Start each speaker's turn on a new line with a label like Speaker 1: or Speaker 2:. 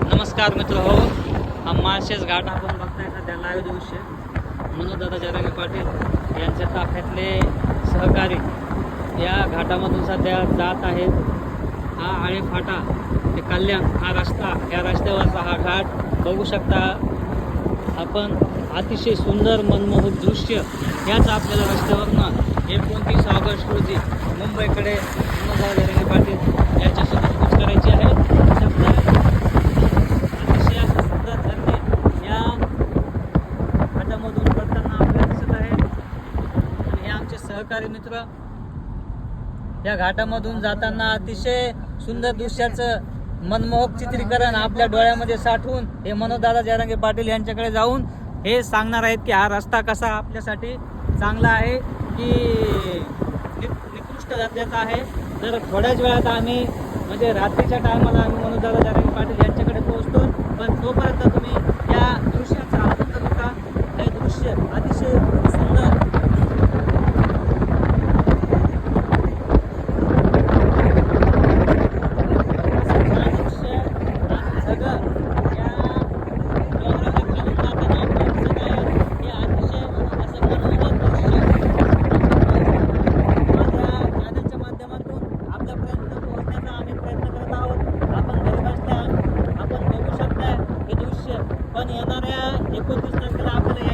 Speaker 1: नमस्कार मित्र हो हा माळशेज घाट आपण बघताय सध्या लाईव्ह दृश्य मनोजदादा जरांगे पाटील यांच्या ताफ्यातले सहकारी या घाटामधून सध्या जात आहेत. हा आळे फाटा ते कल्याण हा रस्ता या रस्त्यावरचा हा घाट बघू शकता आपण. अतिशय सुंदर मनमोहक दृश्य याच आपल्याला रस्त्यावरनं. एकोणतीस ऑगस्ट रोजी मुंबईकडे मनोजदादा जरांगे पाटील यांच्यासोबत कूच करायची आहे सध्या अतिशय असं सुंदर झरणे या घाटामधून पडताना आपल्याला दिसत आहे आणि हे आमचे सहकारी मित्र या घाटामधून जाताना अतिशय सुंदर दृश्याचं मनमोहक चित्रीकरण आपल्या डोळ्यामध्ये साठवून हे मनोदादा जयरंगे पाटील यांच्याकडे जाऊन हे सांगणार आहेत की हा रस्ता कसा आपल्यासाठी चांगला आहे की निकृष्ट दर्जाचा आहे. तर थोड्याच वेळात आम्ही म्हणजे रात्रीच्या टायमाला आम्ही मनोदादा जारंगी पाटील यांच्याकडे पोहोचतो पण येणाऱ्या एकोणतीस तारखेला आपल्याला